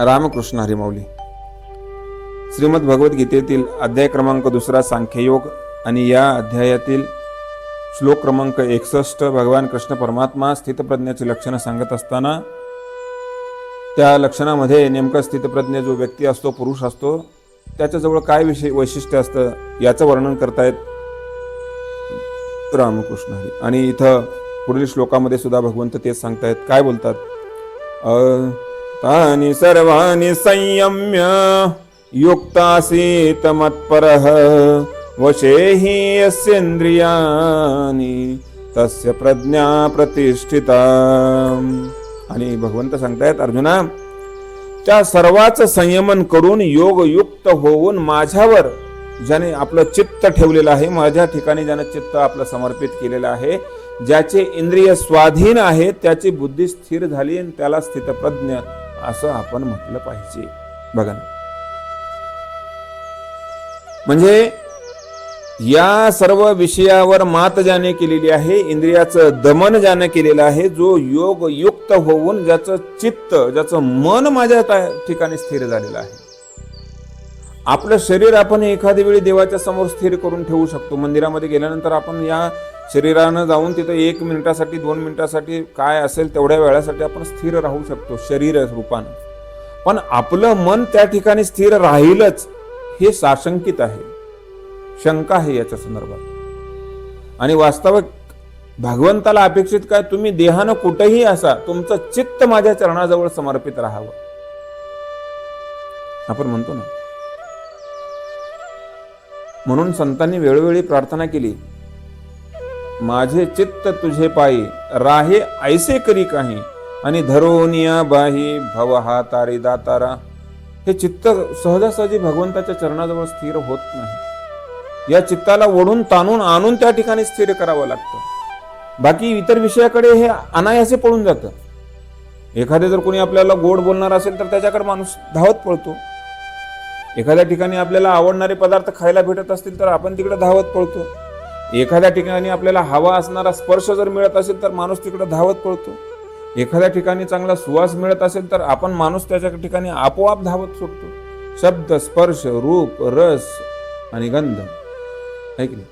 रामकृष्ण हरिमाऊली. श्रीमद भगवद्गीतेतील अध्याय क्रमांक दुसरा सांख्ययोग आणि या अध्यायातील श्लोक क्रमांक एकसष्ट भगवान कृष्ण परमात्मा स्थितप्रज्ञाची लक्षणं सांगत असताना त्या लक्षणामध्ये नेमकं स्थितप्रज्ञ जो व्यक्ती असतो पुरुष असतो त्याच्याजवळ काय विषय वैशिष्ट्य असतं याचं वर्णन करतायत रामकृष्ण हरी. आणि इथं पुढील श्लोकामध्ये सुद्धा भगवंत तेच सांगतायत. काय बोलतात? तानि सर्वाणि संयम्य युक्तासीत मत्परः वशे हि यस्येन्द्रियाणि तस्य प्रज्ञा प्रतिष्ठिता। आणि भगवंत सांगतायत अर्जुना त्या सर्वाच संयमन करून योगयुक्त होऊन माझ्यावर ज्याने आपलं चित्त ठेवलेलं आहे माझ्या ठिकाणी ज्यानं चित्त आपलं समर्पित केलेलं आहे ज्याचे इंद्रिय स्वाधीन आहे त्याची बुद्धी स्थिर झाली आणि त्याला स्थितप्रज्ञ असं आपण म्हटलं पाहिजे. बघा ना. म्हणजे या सर्व विषयावर मात ज्याने केलेली आहे इंद्रियाचं दमन ज्याने केलेलं आहे जो योग युक्त होऊन ज्याचं चित्त ज्याचं मन माझ्या ठिकाणी स्थिर झालेलं आहे. आपलं शरीर आपण एखाद्या वेळी देवाच्या समोर स्थिर करून ठेवू शकतो. मंदिरामध्ये गेल्यानंतर आपण या शरीरानं जाऊन तिथं एक मिनिटासाठी दोन मिनिटासाठी काय असेल तेवढ्या वेळासाठी आपण स्थिर राहू शकतो शरीर रूपानं. पण आपलं मन त्या ठिकाणी स्थिर राहीलच हे साशंकित आहे. शंका आहे याच्या संदर्भात. आणि वास्तविक भगवंताला अपेक्षित काय तुम्ही देहानं कुठेही असा तुमचं चित्त माझ्या चरणाजवळ समर्पित राहावं. आपण म्हणतो ना म्हणून संतांनी वेळोवेळी प्रार्थना केली माझे चित्त तुझे पायी राहे ऐसे करी काही. आणि धरोनिया बाही भव हा तारी दातारा. हे चित्त सहजासहजी भगवंताच्या चरणाजवळ स्थिर होत नाही. या चित्ताला ओढून ताणून आणून त्या ठिकाणी स्थिर करावं लागतं. बाकी इतर विषयाकडे हे अनायासे पळून जातं. एखादे जर कोणी आपल्याला गोड बोलणार असेल तर त्याच्याकडे माणूस धावत पळतो. एखाद्या ठिकाणी आपल्याला आवडणारे पदार्थ खायला भेटत असतील तर आपण तिकडे धावत पळतो. एखाद्या ठिकाणी आपल्याला हवा असणारा स्पर्श जर मिळत असेल तर माणूस तिकडे धावत पळतो. एखाद्या ठिकाणी चांगला सुवास मिळत असेल तर आपण माणूस त्याच्या ठिकाणी आपोआप धावत सुटतो. शब्द स्पर्श रूप रस आणि गंध. ऐकले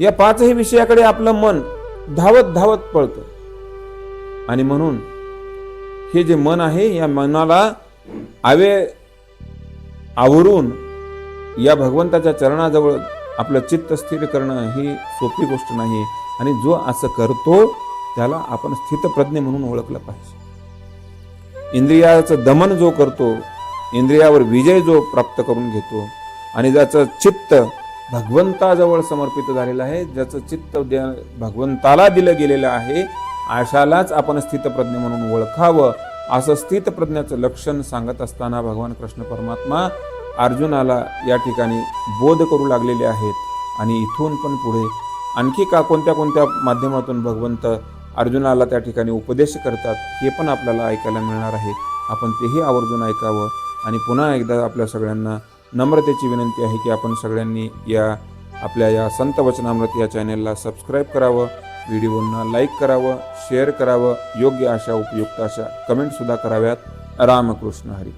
या पाचही विषयाकडे आपलं मन धावत धावत पळतं. आणि म्हणून हे जे मन आहे या मनाला आवे आवरून या भगवंताच्या चरणाजवळ आपलं चित्त स्थिर करणं ही सोपी गोष्ट नाही आणि जो असं करतो त्याला आपण स्थितप्रज्ञ म्हणून ओळखलं पाहिजे. इंद्रियाचं दमन जो करतो इंद्रियावर विजय जो प्राप्त करून घेतो आणि ज्याचं चित्त भगवंताजवळ समर्पित झालेलं आहे ज्याचं चित्त भगवंताला दिलं गेलेलं आहे आशालाच आपण स्थितप्रज्ञ म्हणून ओळखावं असं स्थितप्रज्ञाचं लक्षण सांगत असताना भगवान कृष्ण परमात्मा अर्जुनाला या ठिकाणी बोध करू लागलेले आहेत आणि इथून पण पुढे आणखी का कोणत्या कोणत्या माध्यमातून भगवंत अर्जुनाला त्या ठिकाणी उपदेश करतात हे पण आपल्याला ऐकायला मिळणार आहे. आपण तेही आवर्जून ऐकावं आणि पुन्हा एकदा आपल्या सगळ्यांना नम्रतेची विनंती आहे की आपण सगळ्यांनी या आपल्या या संत वचनामृत या चॅनेलला सबस्क्राईब करावं व्हिडिओंना लाईक करावं शेअर करावं योग्य अशा उपयुक्त अशा कमेंटसुद्धा कराव्यात. रामकृष्ण हरी.